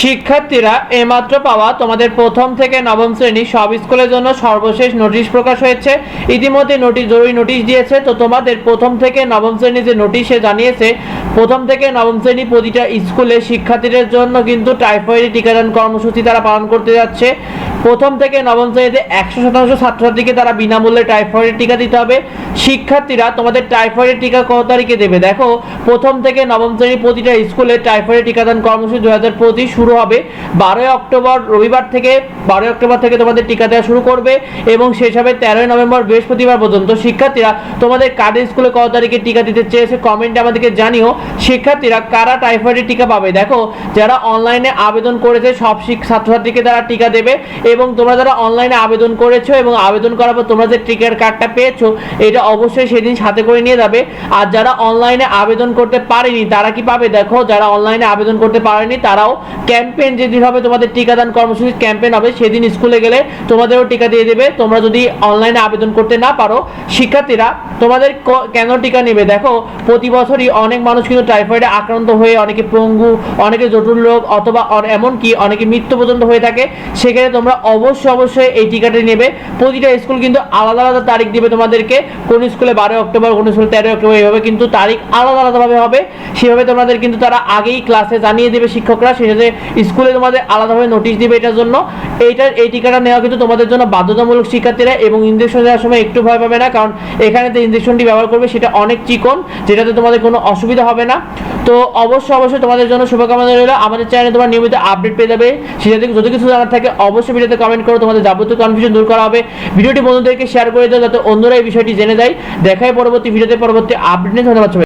শিক্ষার্থীরা এমাত্র পাওয়া তোমাদের প্রথম থেকে নবম শ্রেণি সব স্কুলের জন্য সর্বশেষ নোটিশ প্রকাশ হয়েছে। ইতিমধ্যে নোটিশ, জরুরি নোটিশ দিয়েছে। তো তোমাদের প্রথম থেকে নবম শ্রেণি যে নোটিশে জানিয়েছে, প্রথম থেকে নবম শ্রেণি প্রতিটা স্কুলে শিক্ষার্থীদের জন্য কিন্তু টাইফয়েড টিকাদান কর্মসূচি তারা পালন করতে যাচ্ছে। প্রথম থেকে নবম শ্রেণীতে একশো শতাংশ ছাত্রছাত্রীকে তারা বিনামূল্যে টাইফয়েডের টিকা দিতে হবে। শিক্ষার্থীরা তোমাদের টাইফয়েডের টিকা কত তারিখে দেবে? দেখো, প্রথম থেকে নবম শ্রেণি প্রতিটা স্কুলে টাইফয়েড টিকাদান কর্মসূচি দু হাজার পঁচিশ শুরু হবে। বারোই অক্টোবর রবিবার থেকে, বারোই অক্টোবর থেকে তোমাদের টিকা দেওয়া শুরু করবে এবং শেষ হবে তেরোই নভেম্বর বৃহস্পতিবার পর্যন্ত। শিক্ষার্থীরা, তোমাদের কাদের স্কুলে কত তারিখে টিকা দিতে চেয়েছে কমেন্টে আমাদেরকে জানিও। শিক্ষার্থীরা, কারা টাইফয়েডের টিকা পাবে? দেখো, যারা অনলাইনে আবেদন করেছে, সব ছাত্রছাত্রীকে তারা টিকা দেবে এবং তোমরা যারা অনলাইনে আবেদন করেছ এবং আবেদন করার পর তোমরা যে টিকার কার্ডটা পেয়েছ, এটা অবশ্যই সেদিন সাথে করে নিয়ে যাবে। আর যারা অনলাইনে আবেদন করতে পারেনি, তারা কি পাবে? দেখো, যারা অনলাইনে আবেদন করতে পারেনি, তারাও ক্যাম্পেইন যেদিন হবে তোমাদের টিকাদান কর্মসূচি ক্যাম্পেইন হবে, সেদিন স্কুলে গেলে তোমাদেরও টিকা দিয়ে দেবে। তোমরা যদি অনলাইনে আবেদন করতে না পারো, শিক্ষার্থীরা তোমাদের কেন টিকা নেবে? দেখো, প্রতি বছরই অনেক মানুষ কিন্তু টাইফয়েডে আক্রান্ত হয়ে অনেকে পঙ্গু, অনেকে জটিল রোগ অথবা এমনকি অনেকে মৃত্যু পর্যন্ত হয়ে থাকে। সেখানে তোমরা অবশ্যই অবশ্যই এই টিকাটি নেবে। প্রতিটা স্কুল কিন্তু আলাদা আলাদা তারিখ দিবে তোমাদেরকে। কোন স্কুলে বারোই অক্টোবর, কোন স্কুলে তেরোই অক্টোবর এইভাবে কিন্তু তারিখ আলাদা আলাদাভাবে হবে। সেভাবে তোমাদের কিন্তু তারা আগেই ক্লাসে জানিয়ে দেবে শিক্ষকরা। সেটাতে স্কুলে তোমাদের আলাদাভাবে নোটিশ দিবে এটার জন্য। এইটার, এই টিকাটা নেওয়া কিন্তু তোমাদের জন্য বাধ্যতামূলক শিক্ষার্থীরা এবং ইঞ্জেকশন দেওয়ার সময় একটু ভয় পাবে না, কারণ এখানে যে ইঞ্জেকশনটি ব্যবহার করবে সেটা অনেক চিকন, যেটাতে তোমাদের কোনো অসুবিধা হবে না। তো অবশ্যই অবশ্যই তোমাদের জন্য শুভকামনা রইল। আমাদের চ্যানেলে তোমার নিয়মিত আপডেট পেয়ে যাবে। সেটা থেকে যদি কিছু জানার থাকে, অবশ্যই ভিডিওতে কমেন্ট করো। তোমাদের যাবতীয় কনফিউশন দূর করা হবে। ভিডিওটি বন্ধুদেরকে শেয়ার করে দাও, যাতে অন্যরা এই বিষয়টি জেনে যায়। দেখায় পরবর্তী ভিডিওতে পরবর্তী আপডেট নিয়ে। ধন্যবাদ।